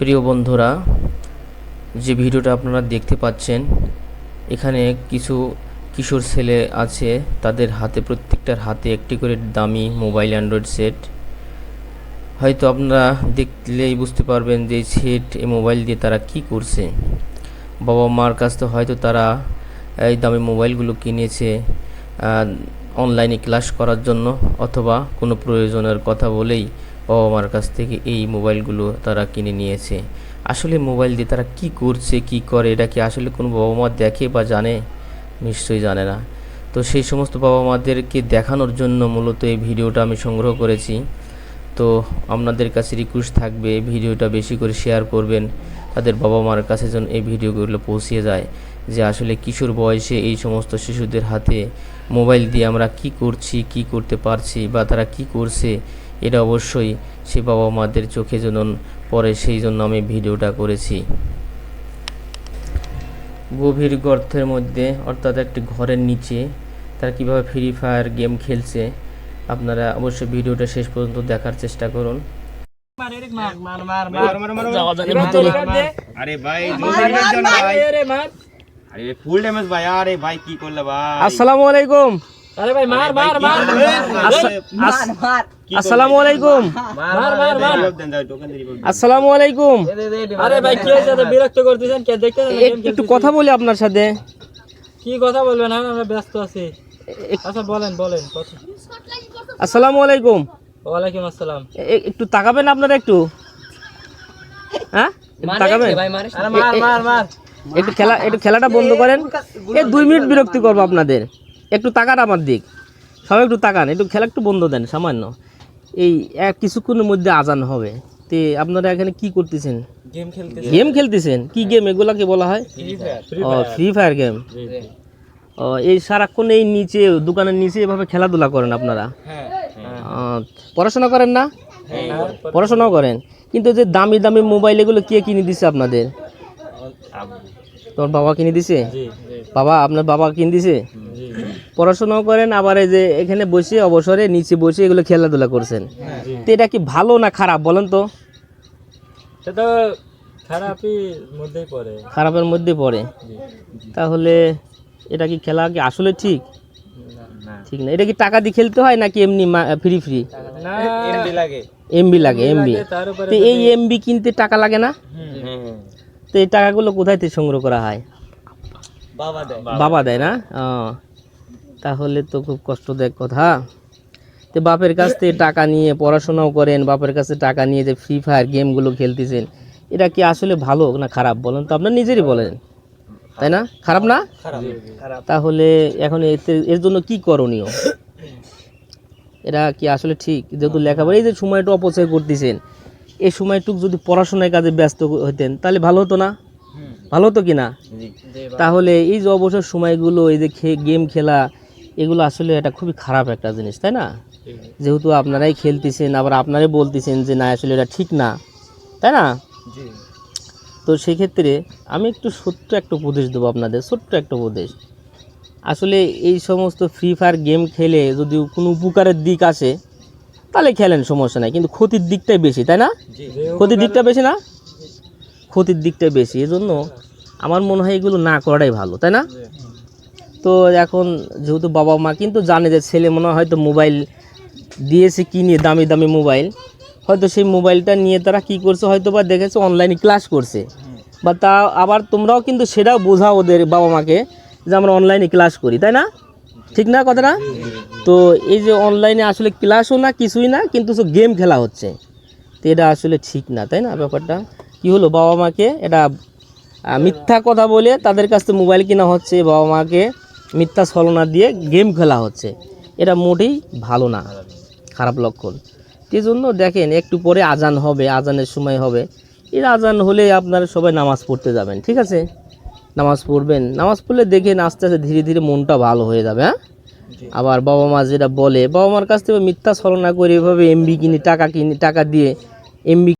প্রিয় বন্ধুরা, যে ভিডিওটা আপনারা দেখতে পাচ্ছেন, এখানে কিছু কিশোর ছেলে আছে, তাদের হাতে, প্রত্যেকটার হাতে একটি করে দামি মোবাইল অ্যান্ড্রয়েড সেট। হয়তো আপনারা দেখলেই বুঝতে পারবেন যে সেট, এই মোবাইল দিয়ে তারা কি করছে। বাবা মার কাছ থেকে হয়তো তারা এই দামি মোবাইলগুলো কিনেছে অনলাইনে ক্লাস করার জন্য, অথবা কোনো প্রয়োজনের কথা বলেই বাবা কাছ থেকে এই মোবাইলগুলো তারা কিনে নিয়েছে। আসলে মোবাইল দিয়ে তারা কি করছে, কি করে, এটা কি আসলে কোনো বাবা মা দেখে বা জানে? নিশ্চয়ই জানে না। তো সেই সমস্ত বাবা মাদেরকে দেখানোর জন্য মূলত এই ভিডিওটা আমি সংগ্রহ করেছি। তো আপনাদের কাছে রিকোয়েস্ট থাকবে, ভিডিওটা বেশি করে শেয়ার করবেন, তাদের বাবা মার কাছে যেন এই ভিডিওগুলো পৌঁছে যায় যে আসলে কিশোর বয়সে এই সমস্ত শিশুদের হাতে মোবাইল দিয়ে আমরা কি করছি, কি করতে পারছি বা তারা কি করছে এটা অবশ্যই সে বাবা মাদের চোখে যেন পরে সেই জন্য আমি ভিডিওটা করেছি। গভীর গর্তের মধ্যে অর্থাৎ একটি ঘরের নিচে তারা কীভাবে ফ্রি ফায়ার গেম খেলছে আপনারা অবশ্যই ভিডিওটা শেষ পর্যন্ত দেখার চেষ্টা করুন। আরে ভাই জলদি বের যান ভাই। আরে ফুল ড্যামেজ ভাই আরে ভাই কি করলে ভাই? আসসালামু আলাইকুম। আরে ভাই মার মার মার। আসসালামু আলাইকুম। মার মার মার আসসালামু আলাইকুম। আরে ভাই কি হয়েছে বিরক্ত করতেছেন? কে দেখতে একটু কথা বলি আপনার সাথে। কি কথা বলবেন? আমরা ব্যস্ত আছি। আচ্ছা বলেন বলেন কথা। আসসালামু আলাইকুম। ওয়ালাইকুম আসসালাম। এ- একটু তাকাবেন আপনারা একটু। হ্যাঁ? একটু তাকাবেন? মার মার মার একটু খেলা একটু খেলাটা বন্ধ করেন। এই দুই মিনিট বিরক্তি করব আপনাদের। একটু তাকান আমার দিক। সবাই একটু তাকান একটু খেলা একটু বন্ধ দেন সামান্য। এই এক কিছুক্ষণের মধ্যে আজান হবে। তে আপনারা এখানে কি করতেছেন? গেম খেলতেছেন। কি গেম এগুলাকে বলা হয়? ও ফ্রি ফায়ার গেম ও এই সারাক্ষণ এই নিচে দোকানের নিচে এভাবে খেলাধুলা করেন আপনারা? হ্যাঁ। পড়াশোনা করেন না? পড়াশোনাও করেন। কিন্তু যে দামি দামি মোবাইল এগুলো কে কিনে দিছে আপনাদের? তোমার বাবা কিনে দিছে? বাবা আপনার বাবা কিনে দিছে? পড়াশোনাও করেন আবার এই যে এখানে বসে অবসরে নিচে বসে এগুলো খেলাধুলা করছেন। তো এটা কি ভালো না খারাপ বলেন তো? সে তো খারাপই মধ্যেই পড়ে। খারাপের মধ্যে পড়ে। তাহলে এটা কি খেলা কি আসলে ঠিক? ঠিক না। এটা কি টাকা দিয়ে খেলতে হয় নাকি এমনি ফ্রি ফ্রি না। এমবি লাগে। এমবি লাগে এমবি তো এই এমবি কিনতে টাকা লাগে না? তো এই টাকাগুলো কোথায় থেকে সংগ্রহ করা হয়? বাবা দেয়। বাবা দেয়। না? তাহলে তো খুব কষ্টদায়ক কথা। তো বাপের কাছ থেকে টাকা নিয়ে পড়াশোনাও করেন বাপের কাছে টাকা নিয়ে যে ফ্রি ফায়ার গেমগুলো খেলতেছেন এটা কি আসলে ভালো না খারাপ বলেন তো? আপনার নিজেরই বলেন। তাই না? খারাপ না? তাহলে এখন এতে এর জন্য কি করণীয়? এটা কি আসলে ঠিক? যেহেতু লেখাপড়া এই যে সময়টা অপচয় করতেছেন এই সময়টুক যদি পড়াশোনায় কাজে ব্যস্ত হতেন তাহলে ভালো হতো না? ভালো হতো কি না? তাহলে এই যে অবসর সময়গুলো এই যে গেম খেলা এগুলো আসলে এটা খুবই খারাপ একটা জিনিস তাই না? যেহেতু আপনারাই খেলতেছেন আবার আপনারাই বলতেছেন যে না আসলে এটা ঠিক না। তাই না? তো সেক্ষেত্রে আমি একটু ছোট্ট একটা উপদেশ দেবো আপনাদের ছোট্ট একটা উপদেশ। আসলে এই সমস্ত ফ্রি ফায়ার গেম খেলে যদি কোনো উপকারের দিক আসে তাহলে খেলেন সমস্যা নাই। কিন্তু ক্ষতির দিকটাই বেশি তাই না? ক্ষতির দিকটা বেশি না? ক্ষতির দিকটাই বেশি এজন্য আমার মনে হয় এগুলো না করাটাই ভালো তাই না? তো এখন যেহেতু বাবা মা কিন্তু জানে যে ছেলে মনে হয় হয়তো মোবাইল দিয়েছে কিনে দামি দামি মোবাইল। হয়তো সেই মোবাইলটা নিয়ে তারা কি করছে হয়তো বা দেখেছে অনলাইনে ক্লাস করছে। বা তা আবার তোমরাও কিন্তু সেটাও বোঝাও ওদের বাবা মাকে যে আমরা অনলাইনে ক্লাস করি তাই না? ঠিক না কথাটা? তো এই যে অনলাইনে আসলে ক্লাসও না কিছুই না কিন্তু গেম খেলা হচ্ছে। তো এটা আসলে ঠিক না তাই না ব্যাপারটা? কি হলো বাবা মাকে? এটা মিথ্যা কথা বলে তাদের কাছ থেকে মোবাইল কেনা হচ্ছে বাবা মাকে মিথ্যা ছলনা দিয়ে গেম খেলা হচ্ছে। এটা মোটেই ভালো না খারাপ লক্ষণ। সেই জন্য দেখেন একটু পরে আজান হবে আজানের সময় হবে। এর আজান হলে আপনারা সবাই নামাজ পড়তে যাবেন ঠিক আছে? নামাজ পড়বেন। নামাজ পড়লে দেখেন আস্তে আস্তে ধীরে ধীরে মনটা ভালো হয়ে যাবে হ্যাঁ? আবার বাবা মা যেটা বলে বাবা মার কাছ থেকে মিথ্যা ছলনা করে এভাবে এমবি কিনি টাকা কিনি টাকা দিয়ে এমবি